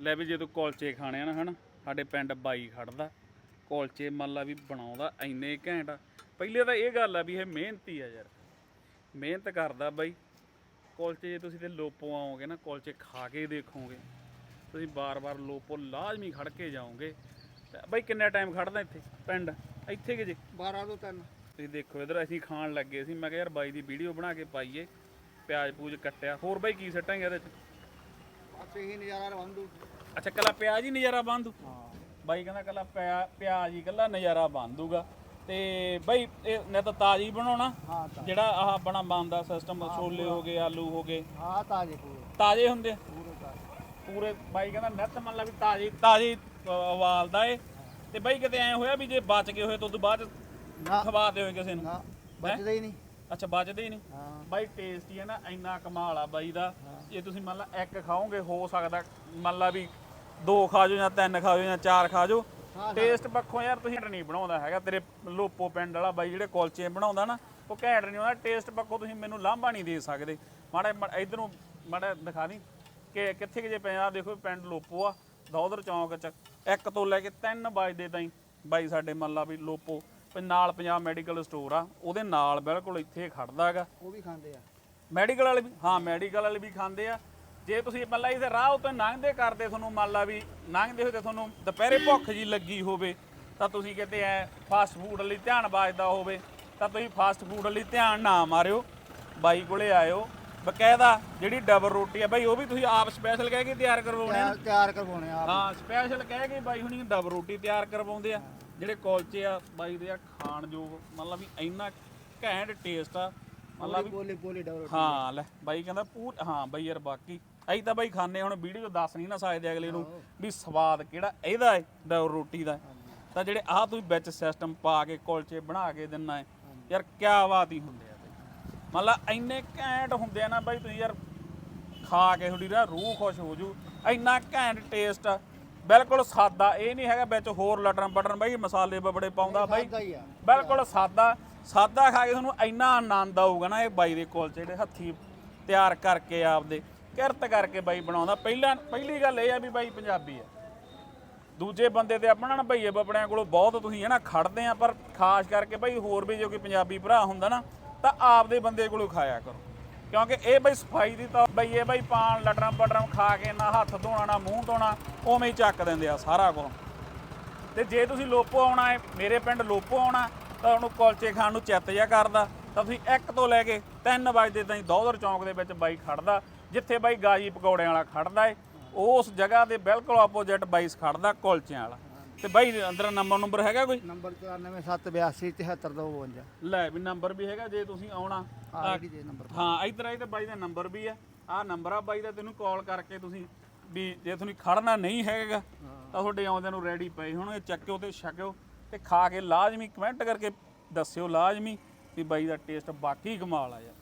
ਲੈ ਵੀ ਜੇ ਤੂੰ ਕੁਲਚੇ ਖਾਣੇ ਆ ਨਾ ਹਨਾ ਸਾਡੇ ਪਿੰਡ ਬਾਈ ਖੜਦਾ ਕੁਲਚੇ ਮੰਨ ਲਾ ਵੀ ਬਣਾਉਂਦਾ ਇੰਨੇ ਘੈਂਟ। ਪਹਿਲੇ ਤਾਂ ਇਹ ਗੱਲ ਆ ਵੀ ਇਹ ਮਿਹਨਤੀ ਆ ਯਾਰ ਮਿਹਨਤ ਕਰਦਾ ਬਾਈ। ਕੁਲਚੇ ਜੇ ਤੁਸੀਂ ਤੇ ਲੋਪੋ ਆਓਗੇ ਨਾ ਕੁਲਚੇ ਖਾ ਕੇ ਦੇਖੋਗੇ। ਤੁਸੀਂ ਬਾਰ-ਬਾਰ ਲੋਪੋ ਲਾਜ਼ਮੀ ਖੜ ਕੇ ਜਾਓਗੇ। ਬਾਈ ਕਿੰਨਾ ਟਾਈਮ ਖੜਦਾ ਇੱਥੇ ਪਿੰਡ? ਇੱਥੇ ਕਿ ਜੇ? 12 ਤੋਂ 3 ਤੁਸੀਂ ਦੇਖੋ ਇਧਰ ਅਸੀਂ ਖਾਣ ਲੱਗੇ ਸੀ ਮੈਂ ਕਿਹਾ ਯਾਰ ਬਾਈ ਦੀ ਵੀਡੀਓ ਬਣਾ ਕੇ ਪਾਈਏ। ਪਿਆਜ਼ ਪੂਜ ਕੱਟਿਆ। ਹੋਰ ਬਾਈ ਕੀ ਸੱਟਾਂਗੇ ਇਹਦੇ ਚ? ਬਸ ਇਹੀ ਨਜ਼ਾਰਾ ਰਵੰਦੂ। ਅੱਛਾ ਕੱਲਾ ਪਿਆਜ਼ ਹੀ ਨਜ਼ਾਰਾ ਬੰਦੂ? ਬਾਈ ਕਹਿੰਦਾ ਕੱਲਾ ਪਿਆ- ਪਿਆਜ਼ ਹੀ ਕੱਲਾ ਨਜ਼ਾਰਾ ਬੰਦੂਗਾ। ਤੇ ਬਾਈ ਇਹ ਨੇ ਤਾਂ ਤਾਜ਼ੀ ਬਣਾਉਣਾ। ਹਾਂ ਤਾਂ ਜਿਹੜਾ ਆਹ ਆਪਣਾ ਬਣਦਾ ਸਿਸਟਮ ਛੋਲੇ ਹੋ ਗਏ ਆਲੂ ਹੋ ਗਏ। ਹਾਂ ਤਾਜੇ ਪੂਰੇ। ਤਾਜ਼ੇ ਹੁੰਦੇ? ਪੂਰੇ ਤਾਜੇ। ਪੂਰੇ ਬਾਈ ਕਹਿੰਦਾ ਨੱਤ ਮੰਨ ਲਾ ਵੀ ਤਾਜ਼ੀ ਤਾਜ਼ੀ ਉਬਾਲਦਾ ਏ। ਤੇ ਬਾਈ ਕਿਤੇ ਐ ਹੋਇਆ ਵੀ ਜੇ ਬਚ ਗਏ ਹੋਏ ਤਾਂ ਉਦੋਂ ਬਾਅਦ ਖਵਾ ਦਿਓ ਕਿਸੇ ਨੂੰ। ਨਾ ਬਚਦਾ ਹੀ ਨਹੀਂ। ਅੱਛਾ ਬਚਦੇ ਹੀ ਨਹੀਂ। ਹਾਂ। ਬਾਈ ਟੇਸਟੀ ਹੈ ਨਾ ਇੰਨਾ ਕਮਾਲ ਆ ਬਾਈ ਦਾ। ਜੇ ਤੁਸੀਂ ਮੰਨ ਲਾ ਇੱਕ ਖਾਓਗੇ ਹੋ ਸਕਦਾ ਮੰਨ ਲਾ ਵੀ ਦੋ ਖਾ ਜਾਓ ਜਾਂ ਤਿੰਨ ਖਾ ਜਾਓ ਜਾਂ ਚਾਰ ਖਾ ਜਾਓ। ਟੇਸਟ ਪੱਖੋਂ ਯਾਰ ਤੁਸੀਂ ਨਹੀਂ ਬਣਾਉਂਦਾ ਹੈਗਾ। ਤੇਰੇ ਲੋਪੋ ਪਿੰਡ ਵਾਲਾ ਬਾਈ ਜਿਹੜੇ ਕੁਲਚੇ ਬਣਾਉਂਦਾ ਨਾ ਉਹ ਘੈਂਟ ਨਹੀਂ ਹੁੰਦਾ ਟੇਸਟ ਪੱਖੋਂ ਤੁਸੀਂ ਮੈਨੂੰ ਲਾਂਭਾ ਨਹੀਂ ਦੇ ਸਕਦੇ। ਮਾੜਾ ਇਧਰ ਮਾੜਾ ਦਿਖਾ ਦੀ ਕਿ ਕਿੱਥੇ ਕਿ ਜੇ ਪਿਆ ਦੇਖੋ ਪਿੰਡ ਲੋਪੋ ਆ ਦੌਦਰ ਚੌਂਕ ਚ। ਇੱਕ ਤੋਂ ਲੈ ਕੇ 3 ਵਜੇ ਤਾਈਂ ਬਾਈ ਸਾਡੇ ਮੰਨ ਲਾ ਵੀ ਲੋਪੋ। ਨਾਲ ਪੰਜਾਬ ਮੈਡੀਕਲ ਸਟੋਰ ਆ ਉਹਦੇ ਨਾਲ ਬਿਲਕੁਲ ਇੱਥੇ ਖੜਦਾ ਹੈਗਾ। ਉਹ ਵੀ ਖਾਂਦੇ ਆ। ਮੈਡੀਕਲ ਵਾਲੇ ਵੀ ਹਾਂ ਮੈਡੀਕਲ ਵਾਲੇ ਵੀ ਖਾਂਦੇ ਆ। ਜੇ ਤੁਸੀਂ ਮੰਨ ਲਾ ਇਸੇ ਰਾਹ ਉੱਤੇ ਲੰਘਦੇ ਕਰਦੇ ਤੁਹਾਨੂੰ ਮੰਨ ਲਾ ਵੀ ਲੰਘਦੇ ਹੋਏ ਤੇ ਤੁਹਾਨੂੰ ਦੁਪਹਿਰੇ ਭੁੱਖ ਜੀ ਲੱਗੀ ਹੋਵੇ ਤਾਂ ਤੁਸੀਂ ਕਿਤੇ ਐ ਫਾਸਟ ਫੂਡ ਲਈ ਧਿਆਨ ਬਾਜਦਾ ਹੋਵੇ ਤਾਂ ਤੁਸੀਂ ਫਾਸਟ ਫੂਡ ਲਈ ਧਿਆਨ ਨਾ ਮਾਰਿਓ। ਬਾਈ ਕੋਲੇ ਆਇਓ। ਬਕਾਇਦਾ ਜਿਹੜੀ ਡਬਲ ਰੋਟੀ ਆ ਬਾਈ ਉਹ ਵੀ ਤੁਸੀਂ ਆਪ ਸਪੈਸ਼ਲ ਕਹਿ ਕੇ ਤਿਆਰ ਕਰਵਾਉਣੇ ਆ ਤਿਆਰ ਕਰਵਾਉਣੇ ਆ ਹਾਂ ਸਪੈਸ਼ਲ ਕਹਿ ਕੇ ਬਾਈ ਹੁਣੀ ਡਬਲ ਰੋਟੀ ਤਿਆਰ ਕਰਵਾਉਂਦੇ ਆ। ਜਿਹੜੇ ਕੁਲਚੇ ਆ ਬਾਈ ਦੇ ਆ ਖਾਣ ਯੋਗ ਮਤਲਬ ਵੀ ਇੰਨਾ ਘੈਂਟ ਟੇਸਟ ਆ ਮਤਲਬ ਵੀ ਬੋਲੀ ਬੋਲੀ ਹਾਂ ਲੈ ਬਾਈ ਕਹਿੰਦਾ ਪੂਰ ਹਾਂ ਬਾਈ ਯਾਰ ਬਾਕੀ ਅਸੀਂ ਤਾਂ ਬਾਈ ਖਾਣੇ ਹੁਣ ਵੀਡੀਓ ਦੱਸ ਨਹੀਂ ਨਾ ਸਕਦੇ ਅਗਲੇ ਨੂੰ ਵੀ ਸਵਾਦ ਕਿਹੜਾ ਇਹਦਾ ਹੈ ਡਬਲ ਰੋਟੀ ਦਾ। ਤਾਂ ਜਿਹੜੇ ਆਹ ਤੁਸੀਂ ਵਿੱਚ ਸਿਸਟਮ ਪਾ ਕੇ ਕੁਲਚੇ ਬਣਾ ਕੇ ਦਿੰਨਾ ਹੈ ਯਾਰ ਕਿਆ ਬਾਤ ਹੀ ਹੁੰਦੇ ਆ ਮਤਲਬ ਇੰਨੇ ਘੈਂਟ ਹੁੰਦੇ ਆ ਨਾ ਬਾਈ ਤੁਸੀਂ ਯਾਰ ਖਾ ਕੇ ਤੁਹਾਡੀ ਨਾ ਰੂਹ ਖੁਸ਼ ਹੋ ਜੂ ਇੰਨਾ ਘੈਂਟ ਟੇਸਟ ਬਿਲਕੁਲ ਸਾਦਾ ਇਹ ਨਹੀਂ ਹੈਗਾ ਵਿੱਚ ਹੋਰ ਲਟਰਨ ਬਟਰਨ ਬਾਈ ਮਸਾਲੇ ਬਬੜੇ ਪਾਉਂਦਾ ਬਾਈ। ਬਿਲਕੁਲ ਸਾਦਾ ਸਾਦਾ ਖਾ ਕੇ ਤੁਹਾਨੂੰ ਇੰਨਾ ਆਨੰਦ ਆਊਗਾ ਨਾ ਇਹ ਬਾਈ ਦੇ ਕੋਲ ਜਿਹੜੇ ਹੱਥੀ ਤਿਆਰ ਕਰਕੇ ਆਪਦੇ ਕਿਰਤ ਕਰਕੇ ਬਾਈ ਬਣਾਉਂਦਾ। ਪਹਿਲਾਂ ਪਹਿਲੀ ਗੱਲ ਇਹ ਆ ਵੀ ਬਾਈ ਪੰਜਾਬੀ ਆ। ਦੂਜੇ ਬੰਦੇ ਤੇ ਆਪਣਾ ਨਾ ਭਈਏ ਬੱਬੜਿਆਂ ਕੋਲੋਂ ਬਹੁਤ ਤੁਸੀਂ ਹੈ ਨਾ ਖੜਦੇ ਆ ਪਰ ਖਾਸ ਕਰਕੇ ਬਾਈ ਹੋਰ ਵੀ ਜੋ ਕੋਈ ਪੰਜਾਬੀ ਭਰਾ ਹੁੰਦਾ ਨਾ ਤਾਂ ਆਪਦੇ ਬੰਦੇ ਕੋਲੋਂ ਖਾਇਆ ਕਰੋ। ਕਿਉਂਕਿ ਇਹ ਬਈ ਸਫ਼ਾਈ ਦੀ ਤਾਂ ਬਈ ਇਹ ਬਈ ਪਾਣ, ਲਟਰਮ ਪਟਰਮ ਖਾ ਕੇ ਨਾ ਹੱਥ ਧੋਣਾ, ਨਾ ਮੂੰਹ ਧੋਣਾ, ਉਵੇਂ ਹੀ ਚੱਕ ਦਿੰਦੇ ਆ ਸਾਰਾ ਕੁਝ ਤੇ ਜੇ ਤੁਸੀਂ ਲੋਪੋ ਆਉਣਾ ਹੈ, ਮੇਰੇ ਪਿੰਡ ਲੋਪੋ ਆਉਣਾ, ਤਾਂ ਉਹਨੂੰ ਕੁਲਚੇ ਖਾਣ ਨੂੰ ਚਿੱਤ ਜਿਆ ਕਰਦਾ। ਤਾਂ ਤੁਸੀਂ ਇੱਕ ਤੋਂ ਲੈ ਕੇ 3 ਵਜੇ ਤਾਈਂ ਦੌਦਰ ਚੌਂਕ ਦੇ ਵਿੱਚ ਬਾਈ ਖੜਦਾ, ਜਿੱਥੇ ਬਾਈ ਗਾਜੀ ਪਕੌੜਿਆਂ ਵਾਲਾ ਖੜਦਾ ਏ ਉਸ ਜਗ੍ਹਾ ਦੇ ਬਿਲਕੁਲ ਆਪੋਜ਼ਿਟ ਬਾਈਸ ਖੜਦਾ ਕੁਲਚਿਆਂ ਵਾਲਾ। ਤੇ ਬਾਈ ਅੰਦਰ ਨੰਬਰ ਨੰਬਰ ਹੈਗਾ ਕੋਈ? ਨੰਬਰ 9472873252 ਲੈ ਵੀ ਨੰਬਰ ਵੀ ਹੈਗਾ ਜੇ ਤੁਸੀਂ ਆਉਣਾ ਆ ਜਿਹੜੀ ਦੇ ਨੰਬਰ ਹਾਂ ਇਧਰ ਆਈ ਤੇ ਬਾਈ ਦਾ ਨੰਬਰ ਵੀ ਆ। ਆਹ ਨੰਬਰ ਆ ਬਾਈ ਦਾ ਤੈਨੂੰ ਕਾਲ ਕਰਕੇ ਤੁਸੀਂ ਵੀ ਜੇ ਤੁਹਾਨੂੰ ਖੜਨਾ ਨਹੀਂ ਹੈਗਾ ਤਾਂ ਤੁਹਾਡੇ ਆਉਂਦਿਆਂ ਨੂੰ ਰੈਡੀ ਪਏ ਹੋਣਗੇ ਚੱਕਿਓ ਤੇ ਛਕਿਓ ਤੇ ਖਾ ਕੇ ਲਾਜ਼ਮੀ ਕਮੈਂਟ ਕਰਕੇ ਦੱਸਿਓ ਲਾਜ਼ਮੀ ਵੀ ਬਾਈ ਦਾ ਟੇਸਟ ਬਾਕੀ ਕਮਾਲ ਆ ਯਾਰ।